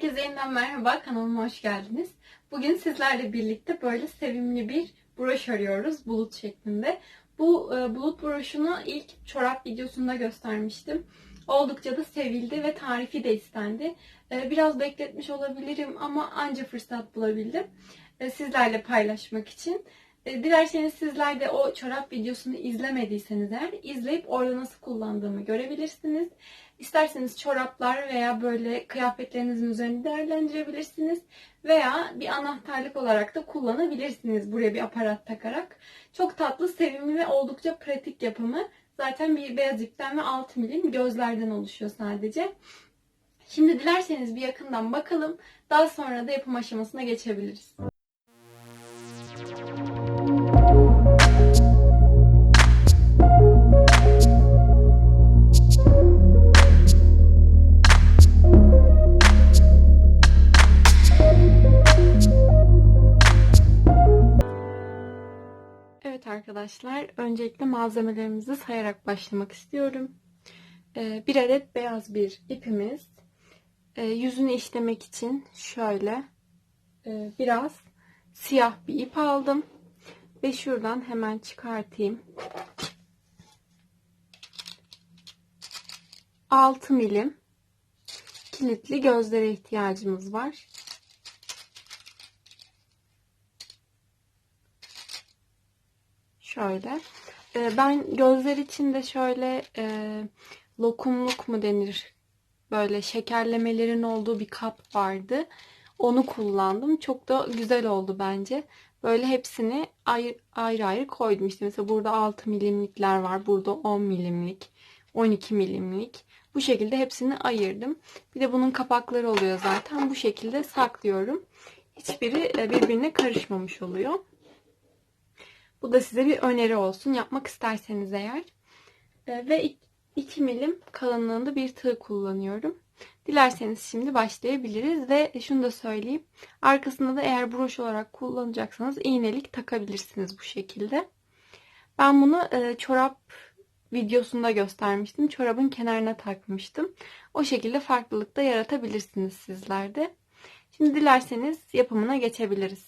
Herkese yeniden merhaba, kanalıma hoş geldiniz. Bugün sizlerle birlikte böyle sevimli bir broş örüyoruz, bulut şeklinde. Bu e, bulut broşunu ilk çorap videosunda göstermiştim. Oldukça da sevildi ve tarifi de istendi. E, biraz bekletmiş olabilirim ama anca fırsat bulabildim e, sizlerle paylaşmak için. E, Dilerseniz sizler de o çorap videosunu izlemediyseniz eğer izleyip orada nasıl kullandığımı görebilirsiniz. İsterseniz çoraplar veya böyle kıyafetlerinizin üzerinde değerlendirebilirsiniz. Veya bir anahtarlık olarak da kullanabilirsiniz buraya bir aparat takarak. Çok tatlı, sevimli ve oldukça pratik yapımı. Zaten bir beyaz ipten ve 6 milim gözlerden oluşuyor sadece. Şimdi dilerseniz bir yakından bakalım. Daha sonra da yapım aşamasına geçebiliriz. Arkadaşlar, öncelikle malzemelerimizi sayarak başlamak istiyorum. Ee, bir adet beyaz bir ipimiz. Ee, yüzünü işlemek için şöyle e, biraz siyah bir ip aldım. Ve şuradan hemen çıkartayım. 6 milim kilitli gözlere ihtiyacımız var. Şöyle. Ee, ben gözler için de şöyle e, lokumluk mu denir? Böyle şekerlemelerin olduğu bir kap vardı. Onu kullandım. Çok da güzel oldu bence. Böyle hepsini ayrı ayrı, ayrı koydum. İşte mesela burada 6 milimlikler var. Burada 10 milimlik, 12 milimlik. Bu şekilde hepsini ayırdım. Bir de bunun kapakları oluyor zaten. Bu şekilde saklıyorum. Hiçbiri e, birbirine karışmamış oluyor. Bu da size bir öneri olsun. Yapmak isterseniz eğer. E, ve 2 milim kalınlığında bir tığ kullanıyorum. Dilerseniz şimdi başlayabiliriz ve şunu da söyleyeyim. Arkasında da eğer broş olarak kullanacaksanız iğnelik takabilirsiniz bu şekilde. Ben bunu e, çorap videosunda göstermiştim. Çorabın kenarına takmıştım. O şekilde farklılık da yaratabilirsiniz sizler de. Şimdi dilerseniz yapımına geçebiliriz.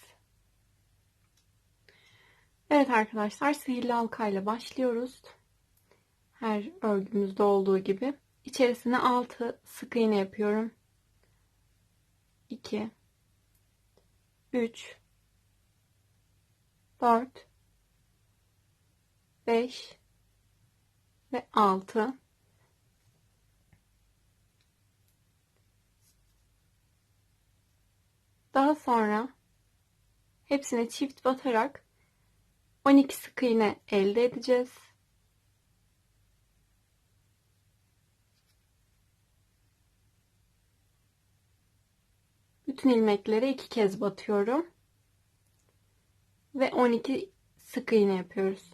Evet arkadaşlar sihirli halkayla başlıyoruz. Her örgümüzde olduğu gibi. İçerisine 6 sık iğne yapıyorum. 2 3 4 5 ve 6 Daha sonra hepsine çift batarak 12 sık iğne elde edeceğiz. Bütün ilmeklere iki kez batıyorum. Ve 12 sık iğne yapıyoruz.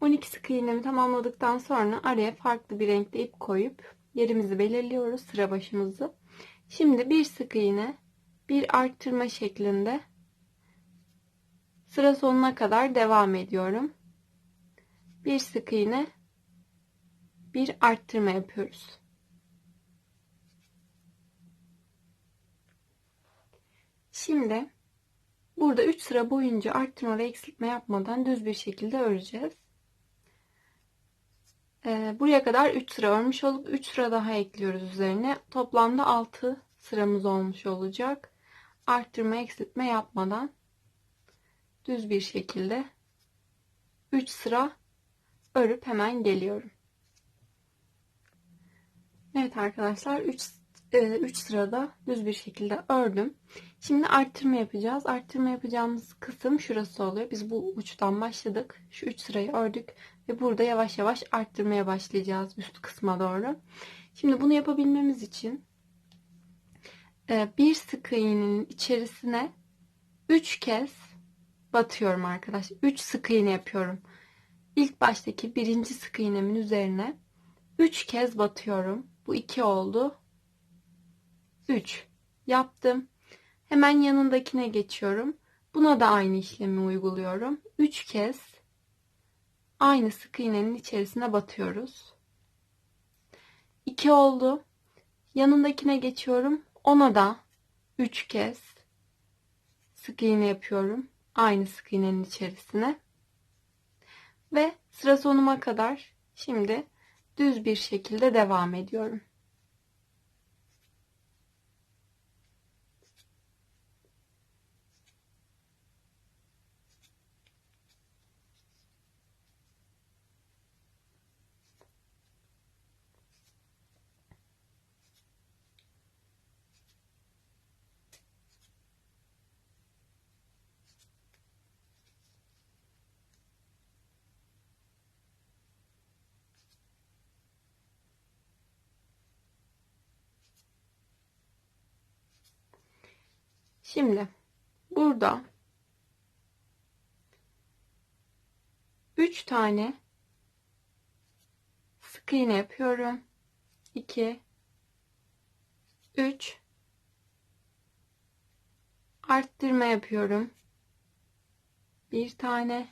12 sık iğnemi tamamladıktan sonra araya farklı bir renkte ip koyup yerimizi belirliyoruz sıra başımızı. Şimdi bir sık iğne bir arttırma şeklinde sıra sonuna kadar devam ediyorum. Bir sık iğne bir arttırma yapıyoruz. Şimdi burada 3 sıra boyunca arttırma ve eksiltme yapmadan düz bir şekilde öreceğiz. Ee, buraya kadar 3 sıra örmüş olup 3 sıra daha ekliyoruz üzerine. Toplamda 6 sıramız olmuş olacak. Arttırma eksiltme yapmadan düz bir şekilde 3 sıra örüp hemen geliyorum. Evet arkadaşlar 3 3 sırada düz bir şekilde ördüm. Şimdi arttırma yapacağız. Arttırma yapacağımız kısım şurası oluyor. Biz bu uçtan başladık. Şu 3 sırayı ördük ve burada yavaş yavaş arttırmaya başlayacağız üst kısma doğru. Şimdi bunu yapabilmemiz için e, bir sık iğnenin içerisine 3 kez batıyorum arkadaşlar. 3 sık iğne yapıyorum. İlk baştaki birinci sık iğnemin üzerine 3 kez batıyorum. Bu 2 oldu. 3 yaptım. Hemen yanındakine geçiyorum. Buna da aynı işlemi uyguluyorum. 3 kez aynı sık iğnenin içerisine batıyoruz. 2 oldu. Yanındakine geçiyorum. Ona da 3 kez sık iğne yapıyorum. Aynı sık iğnenin içerisine. Ve sıra sonuma kadar şimdi düz bir şekilde devam ediyorum. Şimdi burada 3 tane sık iğne yapıyorum. 2 3 arttırma yapıyorum. Bir tane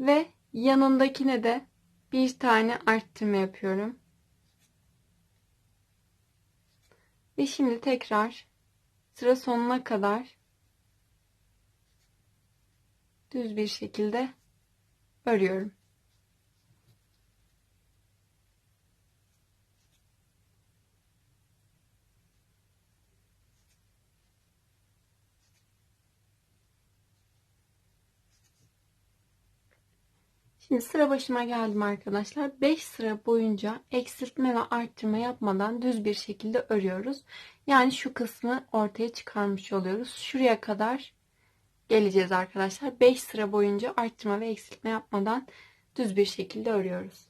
ve yanındakine de bir tane arttırma yapıyorum. Ve şimdi tekrar sıra sonuna kadar düz bir şekilde örüyorum. Şimdi sıra başıma geldim arkadaşlar. 5 sıra boyunca eksiltme ve arttırma yapmadan düz bir şekilde örüyoruz. Yani şu kısmı ortaya çıkarmış oluyoruz. Şuraya kadar geleceğiz arkadaşlar. 5 sıra boyunca arttırma ve eksiltme yapmadan düz bir şekilde örüyoruz.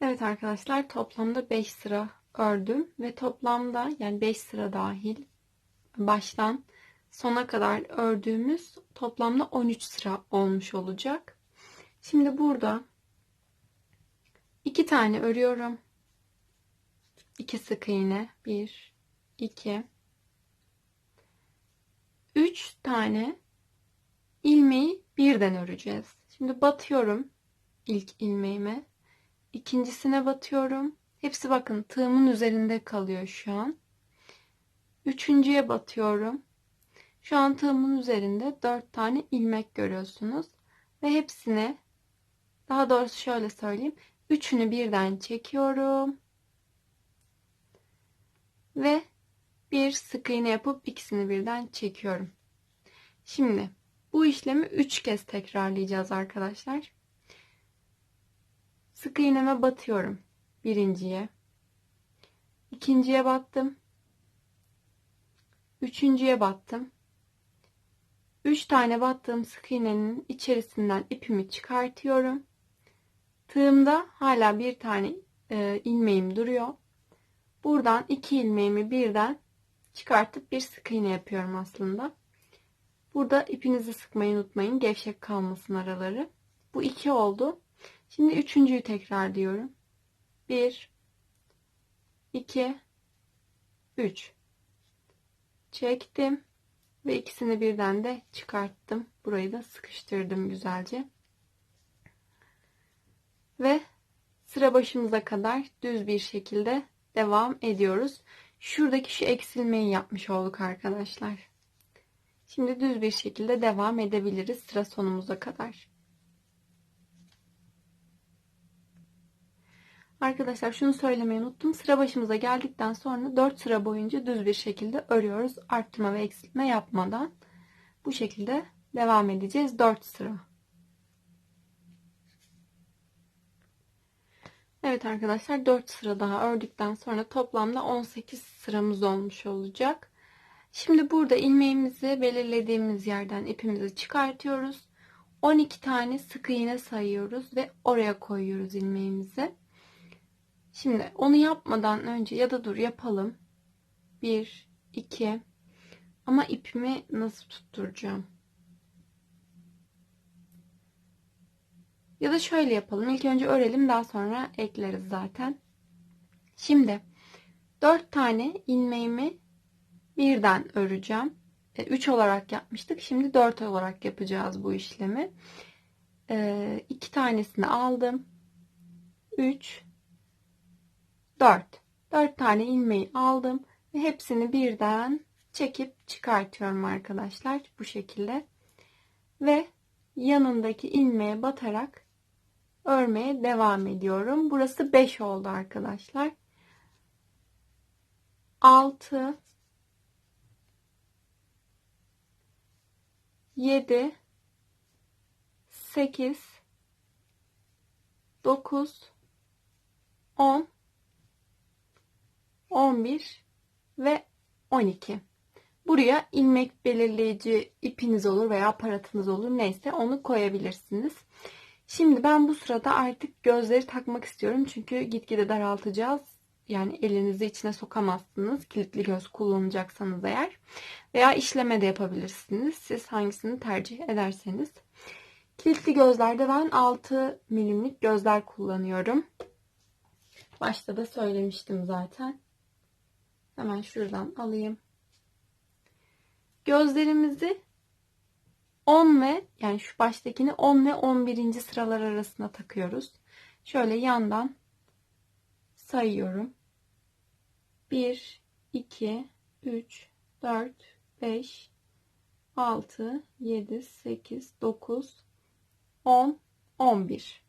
Evet arkadaşlar toplamda 5 sıra ördüm ve toplamda yani 5 sıra dahil baştan sona kadar ördüğümüz toplamda 13 sıra olmuş olacak. Şimdi burada iki tane örüyorum. İki sık iğne. Bir, iki, üç tane ilmeği birden öreceğiz. Şimdi batıyorum ilk ilmeğime. ikincisine batıyorum. Hepsi bakın tığımın üzerinde kalıyor şu an. Üçüncüye batıyorum. Şu an tığımın üzerinde dört tane ilmek görüyorsunuz. Ve hepsine daha doğrusu şöyle söyleyeyim. Üçünü birden çekiyorum. Ve bir sık iğne yapıp ikisini birden çekiyorum. Şimdi bu işlemi 3 kez tekrarlayacağız arkadaşlar. Sık iğneme batıyorum. Birinciye. ikinciye battım. Üçüncüye battım. 3 tane battığım sık iğnenin içerisinden ipimi çıkartıyorum. Tığımda hala bir tane e, ilmeğim duruyor. Buradan iki ilmeğimi birden çıkartıp bir sık iğne yapıyorum aslında. Burada ipinizi sıkmayı unutmayın. Gevşek kalmasın araları. Bu iki oldu. Şimdi üçüncüyü tekrar diyorum. Bir, iki, üç. Çektim ve ikisini birden de çıkarttım. Burayı da sıkıştırdım güzelce. Ve sıra başımıza kadar düz bir şekilde devam ediyoruz. Şuradaki şu eksilmeyi yapmış olduk arkadaşlar. Şimdi düz bir şekilde devam edebiliriz sıra sonumuza kadar. Arkadaşlar şunu söylemeyi unuttum. Sıra başımıza geldikten sonra 4 sıra boyunca düz bir şekilde örüyoruz. Arttırma ve eksiltme yapmadan. Bu şekilde devam edeceğiz 4 sıra. Evet arkadaşlar 4 sıra daha ördükten sonra toplamda 18 sıramız olmuş olacak. Şimdi burada ilmeğimizi belirlediğimiz yerden ipimizi çıkartıyoruz. 12 tane sık iğne sayıyoruz ve oraya koyuyoruz ilmeğimizi. Şimdi onu yapmadan önce ya da dur yapalım. 1 2 ama ipimi nasıl tutturacağım? Ya da şöyle yapalım. İlk önce örelim daha sonra ekleriz zaten. Şimdi 4 tane ilmeğimi birden öreceğim. 3 e, olarak yapmıştık. Şimdi 4 olarak yapacağız bu işlemi. e, iki tanesini aldım. 3 4 4 tane ilmeği aldım ve hepsini birden çekip çıkartıyorum arkadaşlar bu şekilde ve yanındaki ilmeğe batarak örmeye devam ediyorum. Burası 5 oldu arkadaşlar. 6 7 8 9 10 11 ve 12. Buraya ilmek belirleyici ipiniz olur veya aparatınız olur neyse onu koyabilirsiniz. Şimdi ben bu sırada artık gözleri takmak istiyorum. Çünkü gitgide daraltacağız. Yani elinizi içine sokamazsınız. Kilitli göz kullanacaksanız eğer. Veya işleme de yapabilirsiniz. Siz hangisini tercih ederseniz. Kilitli gözlerde ben 6 milimlik gözler kullanıyorum. Başta da söylemiştim zaten. Hemen şuradan alayım. Gözlerimizi 10 ve yani şu baştakini 10 ve 11. sıralar arasında takıyoruz. Şöyle yandan sayıyorum. 1 2 3 4 5 6 7 8 9 10 11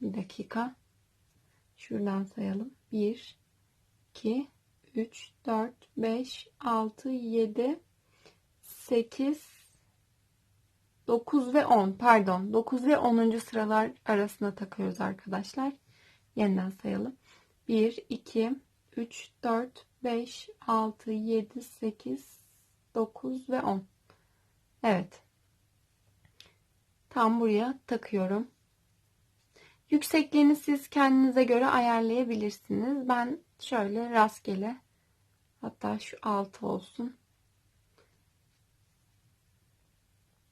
Bir dakika. Şuradan sayalım. 1 2 3 4 5 6 7 8 9 ve 10 pardon 9 ve 10. sıralar arasında takıyoruz arkadaşlar. Yeniden sayalım. 1 2 3 4 5 6 7 8 9 ve 10. Evet. Tam buraya takıyorum. Yüksekliğini siz kendinize göre ayarlayabilirsiniz. Ben şöyle rastgele hatta şu altı olsun.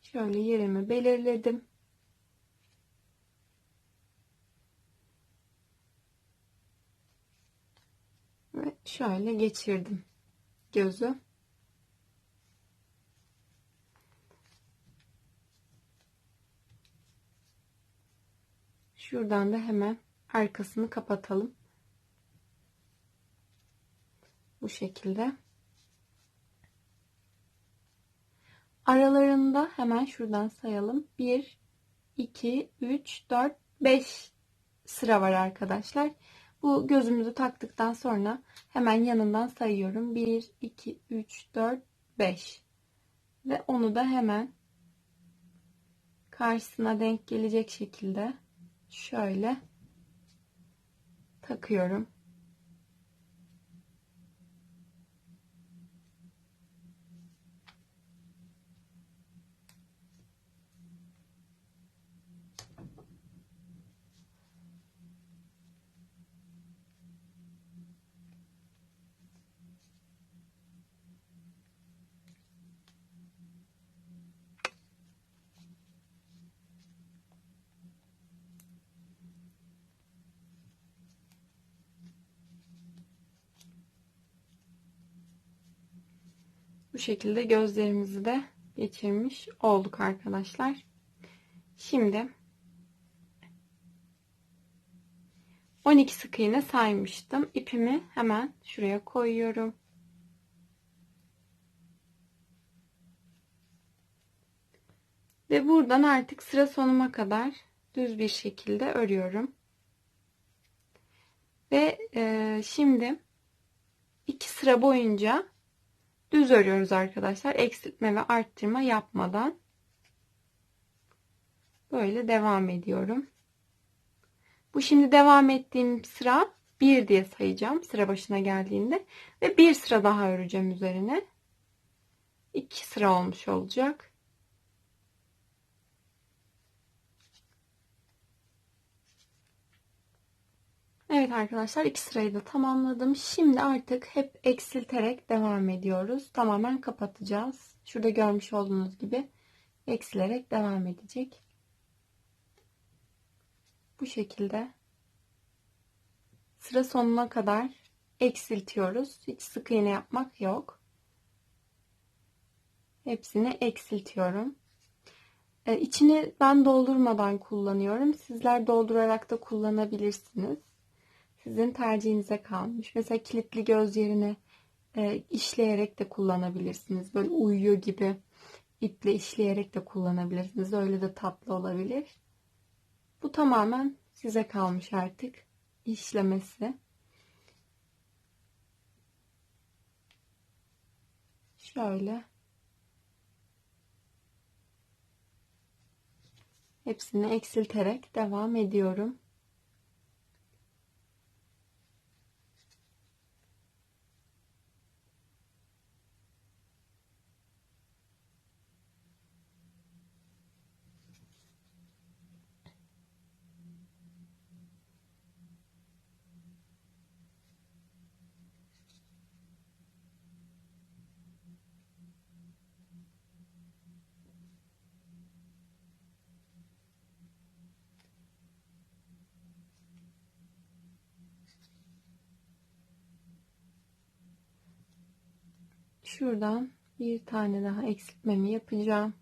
Şöyle yerimi belirledim. Ve şöyle geçirdim gözü. Şuradan da hemen arkasını kapatalım. Bu şekilde. Aralarında hemen şuradan sayalım. 1, 2, 3, 4, 5 sıra var arkadaşlar. Bu gözümüzü taktıktan sonra hemen yanından sayıyorum. 1, 2, 3, 4, 5. Ve onu da hemen karşısına denk gelecek şekilde şöyle takıyorum. Şekilde gözlerimizi de geçirmiş olduk arkadaşlar. Şimdi 12 sık iğne saymıştım. İpimi hemen şuraya koyuyorum. Ve buradan artık sıra sonuma kadar düz bir şekilde örüyorum. Ve e, şimdi iki sıra boyunca düz örüyoruz arkadaşlar. Eksiltme ve arttırma yapmadan. Böyle devam ediyorum. Bu şimdi devam ettiğim sıra 1 diye sayacağım sıra başına geldiğinde ve bir sıra daha öreceğim üzerine. 2 sıra olmuş olacak. Evet arkadaşlar iki sırayı da tamamladım. Şimdi artık hep eksilterek devam ediyoruz. Tamamen kapatacağız. Şurada görmüş olduğunuz gibi eksilerek devam edecek. Bu şekilde sıra sonuna kadar eksiltiyoruz. Hiç sık iğne yapmak yok. Hepsini eksiltiyorum. Ee, içini ben doldurmadan kullanıyorum. Sizler doldurarak da kullanabilirsiniz. Sizin tercihinize kalmış. Mesela kilitli göz yerine e, işleyerek de kullanabilirsiniz. Böyle uyuyor gibi iple işleyerek de kullanabilirsiniz. Öyle de tatlı olabilir. Bu tamamen size kalmış artık işlemesi. Şöyle hepsini eksilterek devam ediyorum. Şuradan bir tane daha eksiltmemi yapacağım.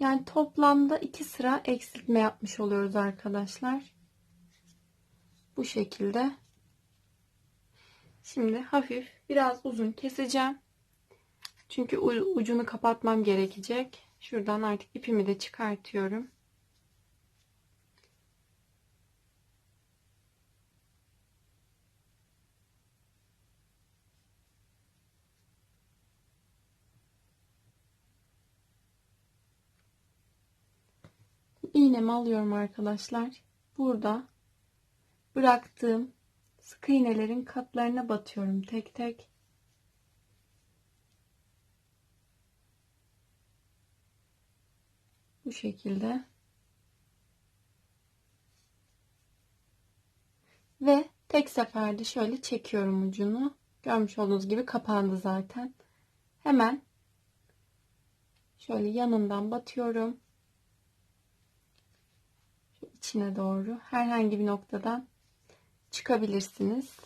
Yani toplamda iki sıra eksiltme yapmış oluyoruz arkadaşlar. Bu şekilde. Şimdi hafif biraz uzun keseceğim. Çünkü ucunu kapatmam gerekecek. Şuradan artık ipimi de çıkartıyorum. İğnemi alıyorum arkadaşlar. Burada bıraktığım sık iğnelerin katlarına batıyorum tek tek. Bu şekilde. Ve tek seferde şöyle çekiyorum ucunu. Görmüş olduğunuz gibi kapandı zaten. Hemen şöyle yanından batıyorum içine doğru herhangi bir noktadan çıkabilirsiniz.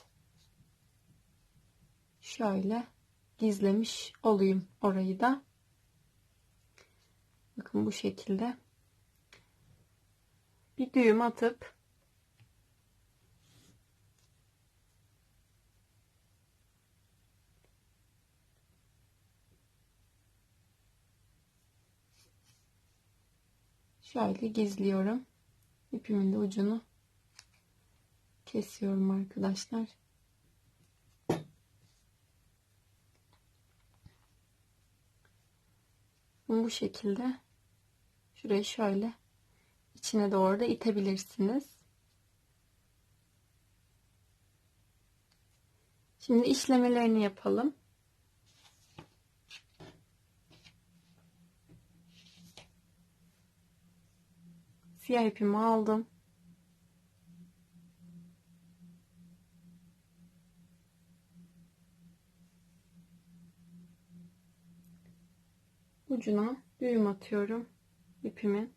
Şöyle gizlemiş olayım orayı da. Bakın bu şekilde bir düğüm atıp şöyle gizliyorum ipimin de ucunu kesiyorum arkadaşlar. Bu şekilde şurayı şöyle içine doğru da itebilirsiniz. Şimdi işlemelerini yapalım. Siyah ipimi aldım. Ucuna düğüm atıyorum ipimin.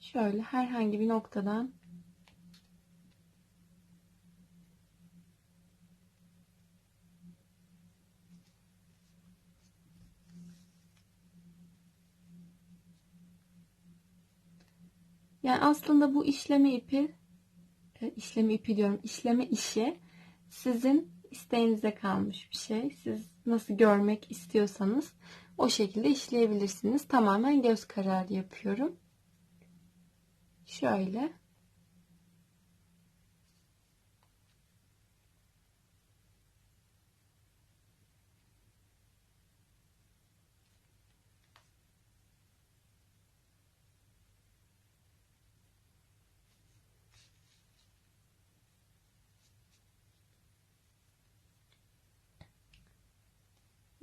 Şöyle herhangi bir noktadan Yani aslında bu işleme ipi e, işleme ipi diyorum işleme işi sizin isteğinize kalmış bir şey. Siz nasıl görmek istiyorsanız o şekilde işleyebilirsiniz. Tamamen göz kararı yapıyorum. Şöyle.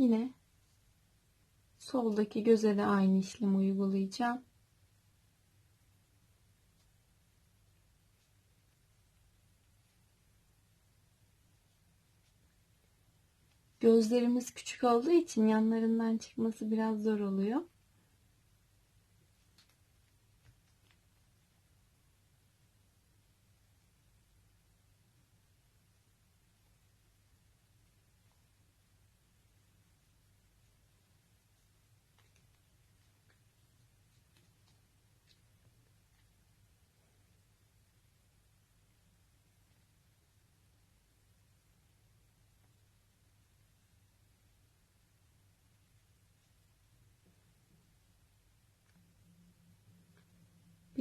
Yine soldaki göze de aynı işlemi uygulayacağım. Gözlerimiz küçük olduğu için yanlarından çıkması biraz zor oluyor.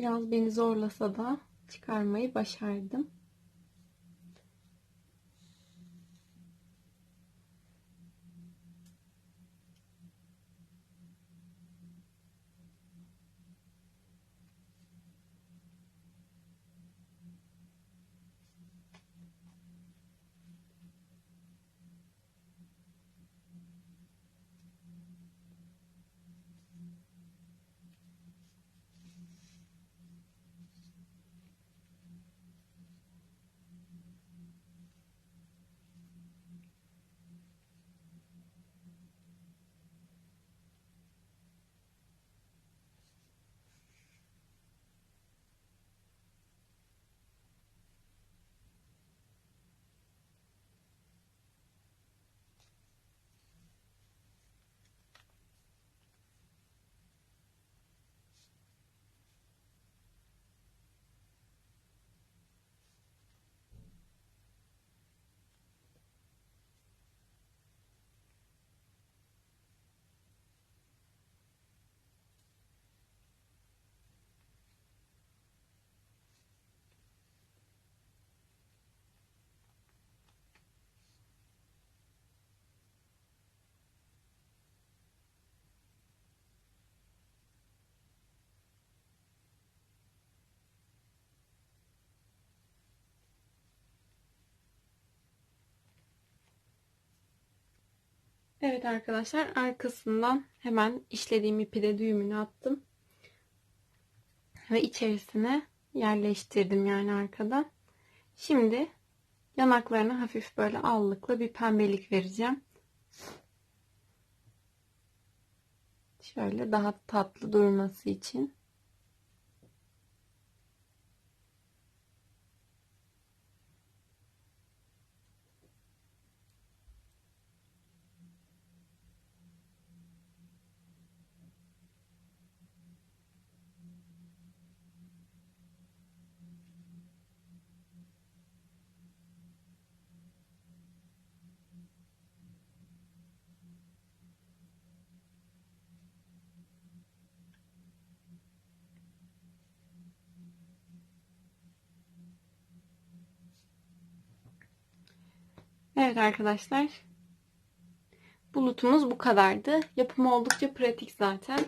Biraz beni zorlasa da çıkarmayı başardım. Evet arkadaşlar arkasından hemen işlediğim ipi de düğümünü attım. Ve içerisine yerleştirdim yani arkadan. Şimdi yanaklarına hafif böyle allıkla bir pembelik vereceğim. Şöyle daha tatlı durması için. Evet arkadaşlar. Bulutumuz bu kadardı. Yapımı oldukça pratik zaten.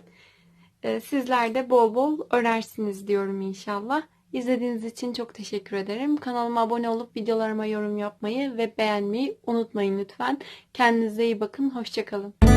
Ee, sizler de bol bol örersiniz diyorum inşallah. İzlediğiniz için çok teşekkür ederim. Kanalıma abone olup videolarıma yorum yapmayı ve beğenmeyi unutmayın lütfen. Kendinize iyi bakın. Hoşçakalın.